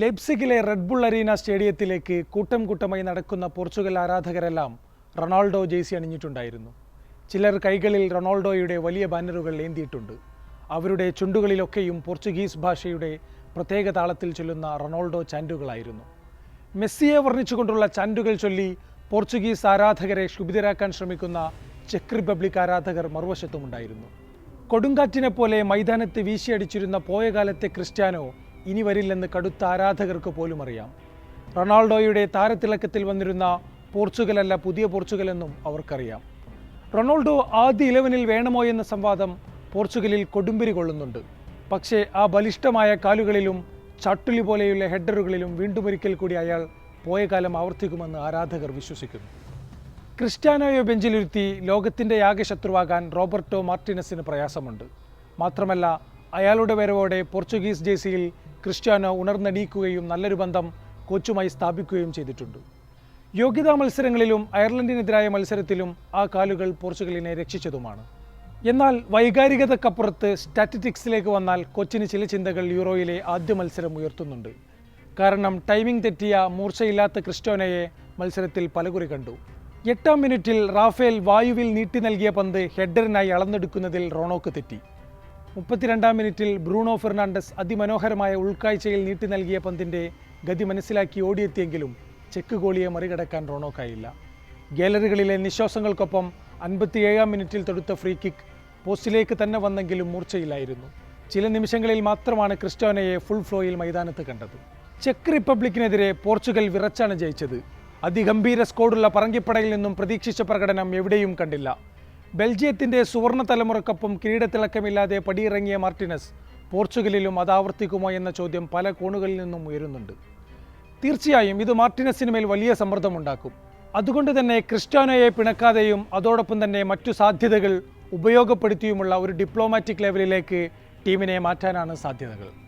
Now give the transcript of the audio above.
ലെപ്സിക്കിലെ Red Bull arena സ്റ്റേഡിയത്തിലേക്ക് കൂട്ടം കൂട്ടമായി നടക്കുന്ന പോർച്ചുഗൽ ആരാധകരെല്ലാം റൊണാൾഡോ ജേഴ്സി അണിഞ്ഞിട്ടുണ്ടായിരുന്നു. ചിലർ കൈകളിൽ റൊണാൾഡോയുടെ വലിയ ബാനറുകൾ ഏന്തിയിട്ടുണ്ട്. അവരുടെ ചുണ്ടുകളിലൊക്കെയും പോർച്ചുഗീസ് ഭാഷയുടെ പ്രത്യേക താളത്തിൽ ചൊല്ലുന്ന റൊണാൾഡോ ചാൻഡുകളായിരുന്നു. മെസ്സിയെ വർണിച്ചുകൊണ്ടുള്ള ചാൻഡുകൾ ചൊല്ലി പോർച്ചുഗീസ് ആരാധകരെ ക്ഷുഭിതരാക്കാൻ ശ്രമിക്കുന്ന ചെക്ക് റിപ്പബ്ലിക് ആരാധകർ മറുവശത്തുമുണ്ടായിരുന്നു. കൊടുങ്കാറ്റിനെ പോലെ മൈതാനത്ത് വീശിയടിച്ചിരുന്ന പോയ കാലത്തെ ക്രിസ്ത്യാനോ ഇനി വരില്ലെന്ന് കടുത്ത ആരാധകർക്ക് പോലും അറിയാം. റൊണാൾഡോയുടെ താരത്തിളക്കത്തിൽ വന്നിരുന്ന പോർച്ചുഗലല്ല പുതിയ പോർച്ചുഗൽ എന്നും അവർക്കറിയാം. റൊണാൾഡോ ആദ്യ ഇലവനിൽ വേണമോ എന്ന സംവാദം പോർച്ചുഗലിൽ കൊടുമ്പിരി കൊള്ളുന്നുണ്ട്. പക്ഷേ ആ ബലിഷ്ഠമായ കാലുകളിലും ചട്ടുലി പോലെയുള്ള ഹെഡറുകളിലും വീണ്ടും ഒരിക്കൽ കൂടി അയാൾ പോയ കാലം ആവർത്തിക്കുമെന്ന് ആരാധകർ വിശ്വസിക്കുന്നു. ക്രിസ്ത്യാനോയെ ബെഞ്ചിലിരുത്തി ലോകത്തിന്റെ ആകെ ശത്രുവാകാൻ റോബർട്ടോ മാർട്ടിനസിന് പ്രയാസമുണ്ട്. മാത്രമല്ല അയാളുടെ വരവോടെ പോർച്ചുഗീസ് ജേഴ്സിയിൽ ക്രിസ്ത്യാനോ ഉണർന്നടിയിക്കുകയും നല്ലൊരു ബന്ധം കോച്ചുമായി സ്ഥാപിക്കുകയും ചെയ്തിട്ടുണ്ട്. യോഗ്യതാ മത്സരങ്ങളിലും അയർലൻഡിനെതിരായ മത്സരത്തിലും ആ കാലുകൾ പോർച്ചുഗലിനെ രക്ഷിച്ചതുമാണ്. എന്നാൽ വൈകാരികതക്കപ്പുറത്ത് സ്റ്റാറ്റിറ്റിക്സിലേക്ക് വന്നാൽ കൊച്ചിന് ചില ചിന്തകൾ യൂറോയിലെ ആദ്യ മത്സരം ഉയർത്തുന്നുണ്ട്. കാരണം ടൈമിംഗ് തെറ്റിയ മൂർച്ചയില്ലാത്ത ക്രിസ്റ്റോനയെ മത്സരത്തിൽ പലകുറി കണ്ടു. എട്ടാം മിനിറ്റിൽ റാഫേൽ വായുവിൽ നീട്ടി നൽകിയ പന്ത് ഹെഡറിനായി അളന്നെടുക്കുന്നതിൽ റോണോക്ക് തെറ്റി. മുപ്പത്തിരണ്ടാം മിനിറ്റിൽ ബ്രൂണോ ഫെർണാണ്ടസ് അതിമനോഹരമായ ഉൾക്കാഴ്ചയിൽ നീട്ടി നൽകിയ പന്തിന്റെ ഗതി മനസ്സിലാക്കി ഓടിയെത്തിയെങ്കിലും ചെക്ക് ഗോളിയെ മറികടക്കാൻ റോണോക്കായില്ല. ഗാലറികളിലെ നിശ്വാസങ്ങൾക്കൊപ്പം അൻപത്തിയേഴാം മിനിറ്റിൽ തൊടുത്ത ഫ്രീ കിക്ക് പോസ്റ്റിലേക്ക് തന്നെ വന്നെങ്കിലും മൂർച്ചയില്ലായിരുന്നു. ചില നിമിഷങ്ങളിൽ മാത്രമാണ് ക്രിസ്റ്റോനയെ ഫുൾ ഫ്ലോയിൽ മൈതാനത്ത് കണ്ടത്. ചെക്ക് റിപ്പബ്ലിക്കിനെതിരെ പോർച്ചുഗൽ വിറച്ചാണ് ജയിച്ചത്. അതിഗംഭീര സ്കോഡുള്ള പറങ്കിപ്പടയിൽ നിന്നും പ്രതീക്ഷിച്ച പ്രകടനം എവിടെയും കണ്ടില്ല. ബെൽജിയത്തിന്റെ സുവർണ തലമുറക്കൊപ്പം കിരീടത്തിളക്കമില്ലാതെ പടിയിറങ്ങിയ മാർട്ടിനസ് പോർച്ചുഗലിലും അത് ആവർത്തിക്കുമോ എന്ന ചോദ്യം പല കോണുകളിൽ നിന്നും ഉയരുന്നുണ്ട്. തീർച്ചയായും ഇത് മാർട്ടിനസിന് മേൽ വലിയ സമ്മർദ്ദമുണ്ടാക്കും. അതുകൊണ്ട് തന്നെ ക്രിസ്ത്യാനോയെ പിണക്കാതെയും അതോടൊപ്പം തന്നെ മറ്റു സാധ്യതകൾ ഉപയോഗപ്പെടുത്തിയുമുള്ള ഒരു ഡിപ്ലോമാറ്റിക് ലെവലിലേക്ക് ടീമിനെ മാറ്റാനാണ് സാധ്യതകൾ.